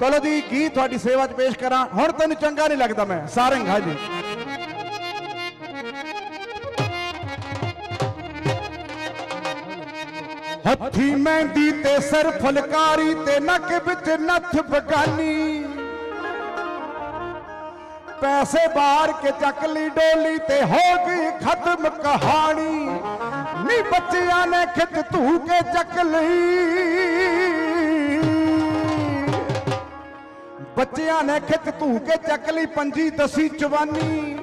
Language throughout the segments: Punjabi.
ਚਲੋ ਜੀ, ਗੀਤ ਤੁਹਾਡੀ ਸੇਵਾ 'ਚ ਪੇਸ਼ ਕਰਾਂ। ਹੁਣ ਤੈਨੂੰ ਚੰਗਾ ਨਹੀਂ ਲੱਗਦਾ ਮੈਂ। ਸਾਰੰਗ, ਹਾਂਜੀ। ਹੱਥੀ ਮਹਿੰਦੀ ਤੇ ਸਰ ਫੁਲਕਾਰੀ ਤੇ ਨੱਕ ਵਿੱਚ ਨੱਥ ਬਗਾਨੀ। ਪੈਸੇ ਬਾਹਰ ਕੇ ਚੱਕ ਲਈ ਡੋਲੀ ਤੇ ਹੋ ਗਈ ਖਤਮ ਕਹਾਣੀ। ਨੀ ਬੱਚਿਆਂ ਨੇ ਖਿੱਚ ਧੂ ਕੇ ਚੱਕ ਲਈ। ਬੱਚਿਆਂ ਨੇ ਖਿੱਚ ਧੂ ਕੇ ਚੱਕ ਲਈ ਪੰਜੀ, ਦਸੀ ਜਵਾਨੀ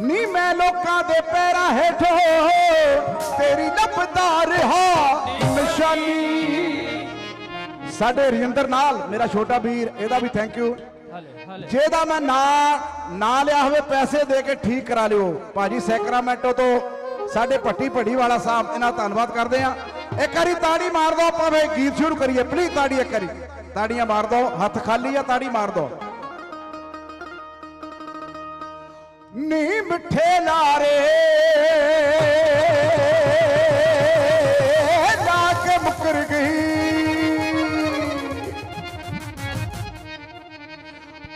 ਨੀ ਮੈਂ ਲੋਕਾਂ ਦੇ ਪੈਰਾਂ ਹੇਠੋਂ, ਤੇਰੀ ਲੱਭਦਾ ਰਿਹਾ। ਨਿਸ਼ਾਨੀ। ਸਾਡੇ ਰਜਿੰਦਰ ਨਾਲ, ਮੇਰਾ ਛੋਟਾ ਵੀਰ, ਇਹਦਾ ਵੀ ਥੈਂਕ ਯੂ ਜਿਹਦਾ ਮੈਂ ਨਾਂ, ਨਾ ਲਿਆ ਹੋਵੇ, ਪੈਸੇ ਦੇ ਕੇ ਠੀਕ ਕਰਾ ਲਿਓ। ਭਾਜੀ, ਸੈਕਰਾਮੈਂਟੋ ਤੋਂ ਸਾਡੇ ਭੱਟੀ ਭੜੀ ਵਾਲਾ ਸਾਹਿਬ, ਇਹਨਾਂ ਧੰਨਵਾਦ ਕਰਦੇ ਆ ਇੱਕ ਵਾਰੀ ਤਾੜੀ ਮਾਰ ਦੋ, ਆਪਾਂ ਵੇ ਗੀਤ ਸ਼ੁਰੂ ਕਰੀਏ। ਪਲੀਜ਼ ਤਾੜੀ ਇੱਕ ਵਾਰੀ। ਤਾੜੀਆਂ ਮਾਰ ਦਿਓ ਹੱਥ ਖਾਲੀ ਆ, ਤਾੜੀ ਮਾਰ ਦੋ। ਨੀ ਮਿੱਠੇ ਲਾਰੇ ਲਾ ਕੇ ਮੁਕਰ ਗਈ।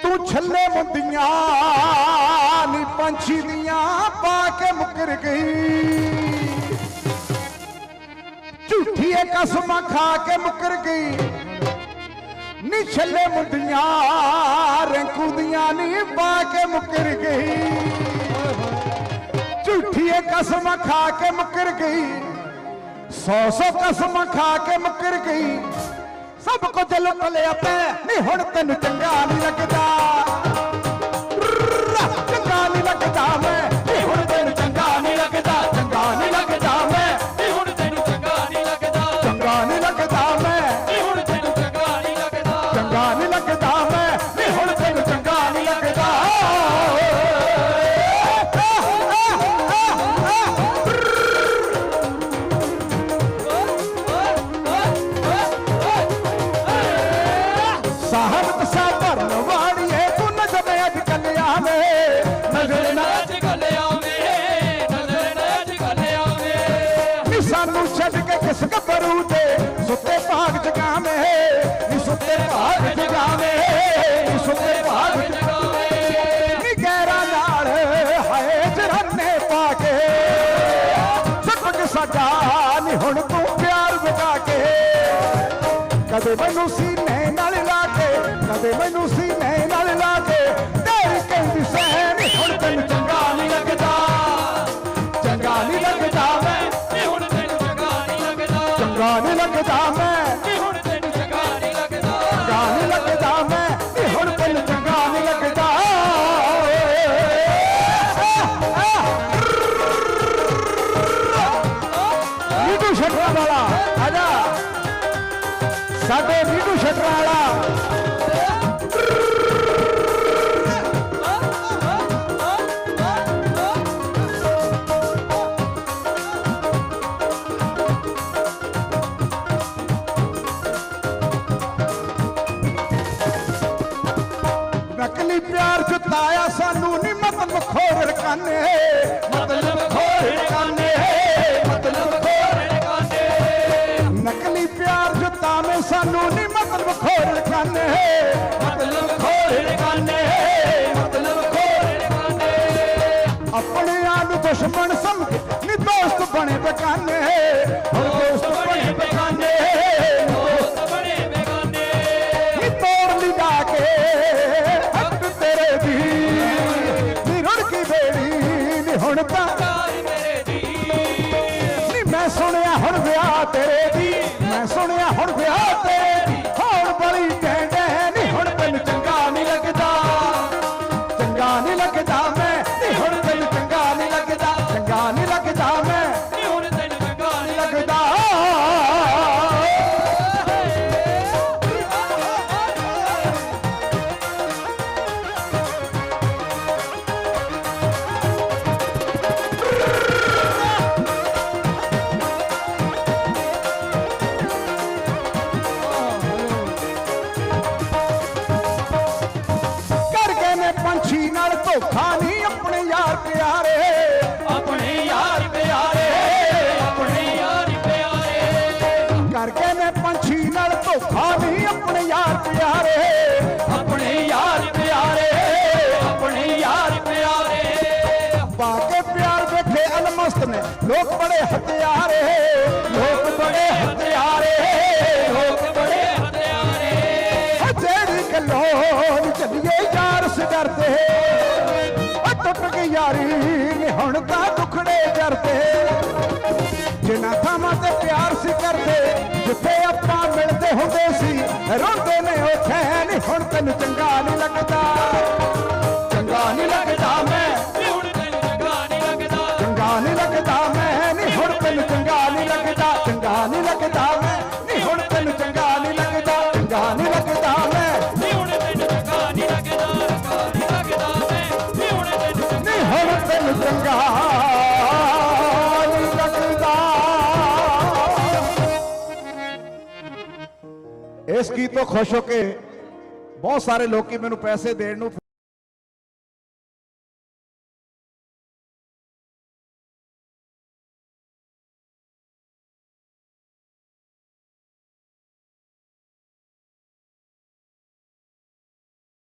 ਤੂੰ ਛੱਲੇ ਮੁੰਦੀਆਂ, ਨੀ ਪੰਛੀ ਦੀਆਂ ਪਾ ਕੇ ਮੁਕਰ ਗਈ। ਝੂਠੀ ਕਸਮਾਂ ਖਾ ਕੇ ਮੁਕਰ ਗਈ। ਨੀ ਛੱਲੇ ਮੁੰਦੀਆਂ ਰੰਕੂ ਦੀਆਂ ਨੀ ਪਾ ਕੇ ਮੁਕਰ ਗਈ। ਝੂਠੀਏ ਇਹ ਕਸਮਾਂ ਖਾ ਕੇ ਮੁਕਰ ਗਈ। ਸੌ ਸੌ ਕਸਮਾਂ ਖਾ ਕੇ ਮੁਕਰ ਗਈ। ਸਭ ਕੁਝ ਲੁੱਟ ਲਿਆ ਤੈਂ ਨਹੀਂ ਹੁਣ ਤੈਨੂੰ ਚੰਗਾ ਨਹੀਂ ਲੱਗਦਾ। ਕਦੇ ਮੈਨੂੰ ਸੀਨੇ ਨਾਲ ਲਾ ਕੇ ਕਦੇ ਮੈਨੂੰ ਸੀਨੇ ਨਾਲ ਲਾ ਕੇ ਤੇਰੀ ਕਹਿੰਦੀ ਸਹਿ ਨੀ ਹੁਣ ਤੈਨੂੰ ਚੰਗਾ ਨਹੀਂ ਲੱਗਦਾ। ਚੰਗਾ ਨਹੀਂ ਲੱਗਦਾ ਮੈਂ ਨੀ ਹੁਣ ਤੈਨੂੰ ਚੰਗਾ ਨਹੀਂ ਲੱਗਦਾ। ਚੰਗਾ ਨਹੀਂ ਲੱਗਦਾ ਮੈਂ। ਨੀ ਹੁਣ ਤੈਨੂੰ ਚੰਗਾ ਨਹੀਂ ਲੱਗਦਾ। ਚੰਗਾ ਨਹੀਂ ਲੱਗਦਾ ਮੈਂ ਨੀ ਹੁਣ ਤੈਨੂੰ ਚੰਗਾ ਨਹੀਂ ਲੱਗਦਾ। ਨੀਟੂ ਸ਼ਟਰਾ ਵਾਲਾ ਆਜਾ ਸਾਡੇ ਨੀਟੂ ਸ਼ਟਰਾ ਵਾਲਾ। ਨਕਲੀ ਪਿਆਰ ਜਤਾਇਆ ਸਾਨੂੰ ਨੀ ਮਤਲਬ ਖੋਰ ਰਕਾਨੇ ਮਤਲਬ ਖੋਰ ਰਕਾਨੇ ਖੋਰ ਮਤਲਬ ਖੋਰ ਕਾਨੇ, ਮਤਲਬ ਖੋਰ ਕਾਨੇ। ਆਪਣਿਆਂ ਨੂੰ ਦੁਸ਼ਮਣ ਸਮਝ ਨੀ ਦੋਸਤ ਬਣੇ ਬੇਗਾਨੇ ਧੋਖਾ ਨਹੀਂ ਆਪਣੇ ਯਾਰ ਪਿਆਰੇ ਆਪਣੇ ਯਾਰ ਪਿਆਰੇ ਆਪਣੇ ਯਾਰ ਪਿਆਰੇ ਕਰਕੇ ਮੈਂ ਪੰਛੀ ਨਾਲ ਧੋਖਾ ਨਹੀਂ ਆਪਣੇ ਯਾਰ ਪਿਆਰੇ ਆਪਣੇ ਯਾਰ ਪਿਆਰੇ ਆਪਣੇ ਯਾਰ ਪਿਆਰੇ ਬਾਕੇ ਪਿਆਰ ਵੇਖੇ ਅਲਮਸਤ ਨੇ ਲੋਕ ਬੜੇ ਹਥਿਆਰੇ ਲੋਕ ਬੜੇ ਹਥਿਆਰੇ ਲੋਕ ਬੜੇ ਹਥਿਆਰੇ ਜਿਹੜੀ ਗੱਲੋਂ ਚੱਲੀਏ ਯਾਰ ਸਦਰਦੇ ਟੁੱਟ ਗਈ ਯਾਰੀ ਨੀ, ਹੁਣ ਤਾਂ ਦੁਖੜੇ ਜਰਦੇ ਜਿਨ੍ਹਾਂ ਥਾਵਾਂ ਤੇ ਪਿਆਰ ਸੀ ਕਰਦੇ, ਜਿੱਥੇ ਆਪਾਂ ਮਿਲਦੇ ਹੁੰਦੇ ਸੀ, ਰੋਂਦੇ ਨੇ, ਉੱਥੇ ਨੀ, ਹੁਣ ਤੈਨੂੰ ਚੰਗਾ ਨਹੀਂ ਇਸ ਗੀਤ ਤੋਂ ਖੁਸ਼ ਹੋ ਕੇ ਬਹੁਤ ਸਾਰੇ ਲੋਕੀ ਮੈਨੂੰ ਪੈਸੇ ਦੇਣ ਨੂੰ